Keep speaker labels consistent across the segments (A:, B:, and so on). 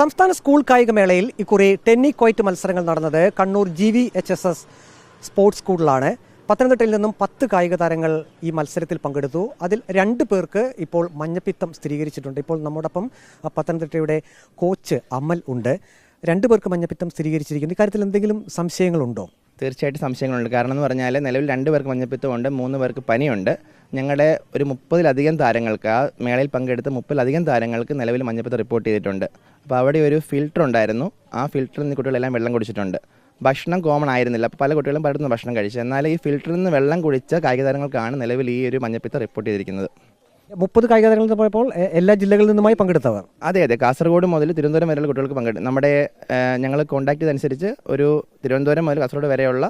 A: സംസ്ഥാന സ്കൂൾ കായികമേളയിൽ ഇക്കുറി ടെന്നി കോയറ്റ് മത്സരങ്ങൾ നടന്നത് Kannur G V H S S sports സ്കൂളിലാണ്. പത്തനംതിട്ടയിൽ നിന്നും പത്ത് കായിക താരങ്ങൾ ഈ മത്സരത്തിൽ പങ്കെടുത്തു. അതിൽ രണ്ട് പേർക്ക് ഇപ്പോൾ മഞ്ഞപ്പിത്തം സ്ഥിരീകരിച്ചിട്ടുണ്ട്. ഇപ്പോൾ നമ്മോടൊപ്പം പത്തനംതിട്ടയുടെ കോച്ച് അമൽ ഉണ്ട്. രണ്ട് പേർക്ക് മഞ്ഞപ്പിത്തം സ്ഥിരീകരിച്ചിരിക്കുന്നു. ഇക്കാര്യത്തിൽ എന്തെങ്കിലും സംശയങ്ങളുണ്ടോ?
B: തീർച്ചയായിട്ടും സംശയങ്ങളുണ്ട്. കാരണം എന്ന് പറഞ്ഞാൽ നിലവിൽ രണ്ട് പേർക്ക് മഞ്ഞപ്പിത്തമുണ്ട് മൂന്ന് പേർക്ക് പനിയുണ്ട്. ഞങ്ങളുടെ ഒരു മുപ്പതിലധികം താരങ്ങൾക്ക് ആ മേളയിൽ പങ്കെടുത്ത മുപ്പതിലധികം താരങ്ങൾക്ക് നിലവിൽ മഞ്ഞപ്പിത്തം റിപ്പോർട്ട് ചെയ്തിട്ടുണ്ട്. അപ്പോൾ അവിടെ ഒരു ഫിൽറ്റർ ഉണ്ടായിരുന്നു. ആ ഫിൽറ്ററിൽ നിന്ന് കുട്ടികളെല്ലാം വെള്ളം കുടിച്ചിട്ടുണ്ട്. ഭക്ഷണം കോമൺ ആയിരുന്നില്ല. അപ്പോൾ പല കുട്ടികളും പലയിടത്തുനിന്ന് ഭക്ഷണം കഴിച്ചു. എന്നാൽ ഈ ഫിൽറ്ററിൽ നിന്ന് വെള്ളം കുടിച്ച കായിക താരങ്ങൾക്കാണ് നിലവിൽ ഈ ഒരു മഞ്ഞപ്പിത്ത റിപ്പോർട്ട് ചെയ്തിരിക്കുന്നത്.
A: മുപ്പത് കായിക താരങ്ങൾ പോയപ്പോൾ എല്ലാ ജില്ലകളിൽ നിന്നുമായി പങ്കെടുത്തവർ?
B: അതെ അതെ. കാസർഗോഡ് മുതൽ തിരുവനന്തപുരം വരെയുള്ള കുട്ടികൾക്ക് പങ്കെടുക്കും നമ്മുടെ ഞങ്ങൾ കോൺടാക്ട് ചെയ്തനുസരിച്ച് ഒരു തിരുവനന്തപുരം മുതൽ കാസർഗോഡ് വരെയുള്ള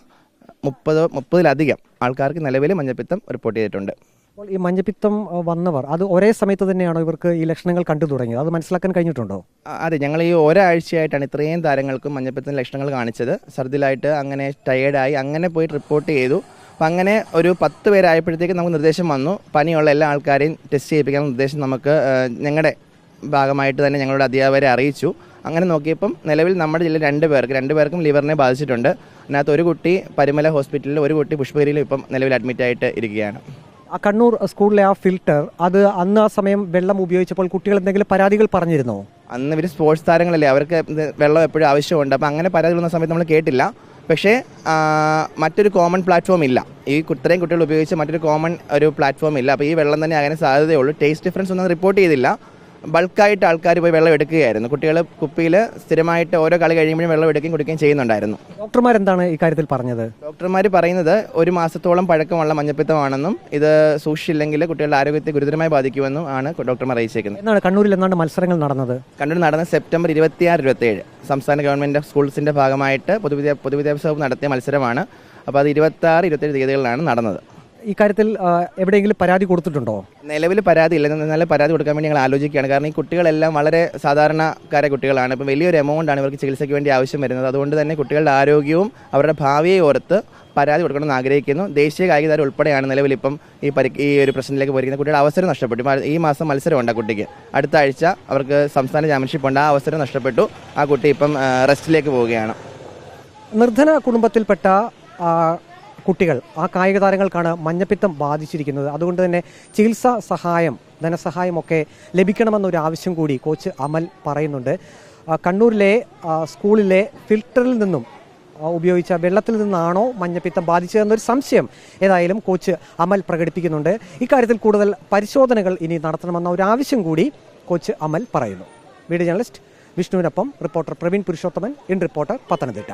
B: മുപ്പത് മുപ്പതിലധികം ആൾക്കാർക്ക് നിലവിൽ മഞ്ഞപ്പിത്തം റിപ്പോർട്ട് ചെയ്തിട്ടുണ്ട്.
A: അപ്പോൾ ഈ മഞ്ഞപ്പിത്തം വന്നവർ അത് ഒരേ സമയത്ത് തന്നെയാണോ ഇവർക്ക് ഈ ലക്ഷണങ്ങൾ കണ്ടു തുടങ്ങിയത്? അത് മനസ്സിലാക്കാൻ കഴിഞ്ഞിട്ടുണ്ടോ?
B: അതെ ഞങ്ങൾ ഈ ഒരാഴ്ചയായിട്ടാണ് ഇത്രയും താരങ്ങൾക്കും മഞ്ഞപ്പിത്തം ലക്ഷണങ്ങൾ കാണിച്ചത്. സർദിലായിട്ട് അങ്ങനെ ടയേർഡായി അങ്ങനെ പോയി റിപ്പോർട്ട് ചെയ്തു. അപ്പം അങ്ങനെ ഒരു പത്ത് പേരായപ്പോഴത്തേക്ക് നമുക്ക് നിർദ്ദേശം വന്നു. പനിയുള്ള എല്ലാ ആൾക്കാരെയും ടെസ്റ്റ് ചെയ്യിപ്പിക്കാനുള്ള നിർദ്ദേശം നമുക്ക് ഞങ്ങളുടെ ഭാഗമായിട്ട് തന്നെ ഞങ്ങളുടെ അധ്യാപകരെ അറിയിച്ചു. അങ്ങനെ നോക്കിയപ്പം നിലവിൽ നമ്മുടെ ജില്ലയിൽ രണ്ട് പേർക്ക് രണ്ട് പേർക്കും ലിവറിനെ ബാധിച്ചിട്ടുണ്ട്. അതിനകത്ത് ഒരു കുട്ടി പരിമല ഹോസ്പിറ്റലിൽ ഒരു കുട്ടി പുഷ്പഗിരിയിലും ഇപ്പം നിലവിൽ അഡ്മിറ്റ് ആയിട്ട് ഇരിക്കുകയാണ്.
A: ആ കണ്ണൂർ സ്കൂളിലെ ആ ഫിൽട്ടർ അത് അന്ന് ആ സമയം വെള്ളം ഉപയോഗിച്ചപ്പോൾ കുട്ടികൾ എന്തെങ്കിലും പരാതികൾ പറഞ്ഞിരുന്നോ?
B: അന്ന് ഇവർ സ്പോർട്സ് താരങ്ങളല്ലേ അവർക്ക് വെള്ളം എപ്പോഴും ആവശ്യമുണ്ട്. അപ്പം അങ്ങനെ പരാതി വന്ന സമയത്ത് നമ്മൾ കേട്ടില്ല. പക്ഷേ മറ്റൊരു കോമൺ പ്ലാറ്റ്ഫോം ഇല്ല. ഈ ഇത്രയും കുട്ടികൾ ഉപയോഗിച്ച് മറ്റൊരു കോമൺ ഒരു പ്ലാറ്റ്ഫോം ഇല്ല. അപ്പോൾ ഈ വെള്ളം തന്നെ ആകാൻ സാധ്യതയുള്ളൂ. ടേസ്റ്റ് ഡിഫറൻസ് ഒന്നും റിപ്പോർട്ട് ചെയ്തില്ല. ബൾക്കായിട്ട് ആൾക്കാർ പോയി വെള്ളം എടുക്കുകയായിരുന്നു. കുട്ടികൾ കുപ്പിയിൽ സ്ഥിരമായിട്ട് ഓരോ കളി കഴിയുമ്പോഴും വെള്ളം എടുക്കുകയും കുടിക്കുകയും ചെയ്യുന്നുണ്ടായിരുന്നു.
A: ഡോക്ടർമാർ എന്താണ് ഈ കാര്യത്തിൽ പറഞ്ഞത്?
B: ഡോക്ടർമാർ പറയുന്നത് ഒരു മാസത്തോളം പഴക്കമുള്ള മഞ്ഞപ്പിത്തമാണെന്നും ഇത് സൂക്ഷിച്ചില്ലെങ്കിൽ കുട്ടികളുടെ ആരോഗ്യത്തെ ഗുരുതരമായി ബാധിക്കുമെന്നും ആണ് ഡോക്ടർമാർ അറിയിച്ചേക്കുന്നത്.
A: എന്നാണ് കണ്ണൂരിൽ എന്നാണ് മത്സരങ്ങൾ നടന്നത്?
B: കണ്ണൂരിൽ നടന്ന സെപ്റ്റംബർ ഇരുപത്തിയാറ് ഇരുപത്തേഴ് സംസ്ഥാന ഗവൺമെന്റ് സ്കൂൾസിന്റെ ഭാഗമായിട്ട് പൊതുവിദ്യാ പൊതുവിദ്യാഭ്യാസ വകുപ്പ് നടത്തിയ മത്സരമാണ്. അപ്പോൾ അത് ഇരുപത്താറ് ഇരുപത്തേഴ് തീയതികളിലാണ് നടന്നത്.
A: ഇക്കാര്യത്തിൽ എവിടെയെങ്കിലും പരാതി കൊടുത്തിട്ടുണ്ടോ?
B: നിലവിൽ പരാതി ഇല്ല. നല്ല പരാതി കൊടുക്കാൻ വേണ്ടി ഞങ്ങൾ ആലോചിക്കുകയാണ്. കാരണം ഈ കുട്ടികളെല്ലാം വളരെ സാധാരണക്കാരെ കുട്ടികളാണ്. ഇപ്പം വലിയൊരു എമൗണ്ട് ആണ് ഇവർക്ക് ചികിത്സയ്ക്ക് വേണ്ടി ആവശ്യം വരുന്നത്. അതുകൊണ്ട് തന്നെ കുട്ടികളുടെ ആരോഗ്യവും അവരുടെ ഭാവിയെ ഓർത്ത് പരാതി കൊടുക്കണമെന്ന് ആഗ്രഹിക്കുന്നു. ദേശീയ കായിക താരം ഉൾപ്പെടെയാണ് നിലവിൽ ഇപ്പം ഈ പരി ഈ ഒരു പ്രശ്നത്തിലേക്ക് പോയിരിക്കുന്ന കുട്ടിയുടെ അവസരം നഷ്ടപ്പെട്ടു. ഈ മാസം മത്സരമുണ്ട് ആ കുട്ടിക്ക്. അടുത്ത ആഴ്ച അവർക്ക് സംസ്ഥാന ചാമ്പ്യൻഷിപ്പ് ഉണ്ട്. ആ അവസരം നഷ്ടപ്പെട്ടു. ആ കുട്ടി ഇപ്പം റെസ്റ്റിലേക്ക് പോവുകയാണ്.
A: നിർധന കുടുംബത്തിൽപ്പെട്ട കുട്ടികൾ ആ കായിക താരങ്ങൾക്കാണ് മഞ്ഞപ്പിത്തം ബാധിച്ചിരിക്കുന്നത്. അതുകൊണ്ട് തന്നെ ചികിത്സാ സഹായം ധനസഹായമൊക്കെ ലഭിക്കണമെന്നൊരു ആവശ്യം കൂടി കോച്ച് അമൽ പറയുന്നുണ്ട്. കണ്ണൂരിലെ സ്കൂളിലെ ഫിൽട്ടറിൽ നിന്നും ഉപയോഗിച്ച വെള്ളത്തിൽ നിന്നാണോ മഞ്ഞപ്പിത്തം ബാധിച്ചതെന്നൊരു സംശയം ഏതായാലും കോച്ച് അമൽ പ്രകടിപ്പിക്കുന്നുണ്ട്. ഇക്കാര്യത്തിൽ കൂടുതൽ പരിശോധനകൾ ഇനി നടത്തണമെന്ന ഒരു ആവശ്യം കൂടി കോച്ച് അമൽ പറയുന്നു. Video journalist വിഷ്ണുവിനൊപ്പം reporter Praveen Purushothaman in reporter Pathanamthitta.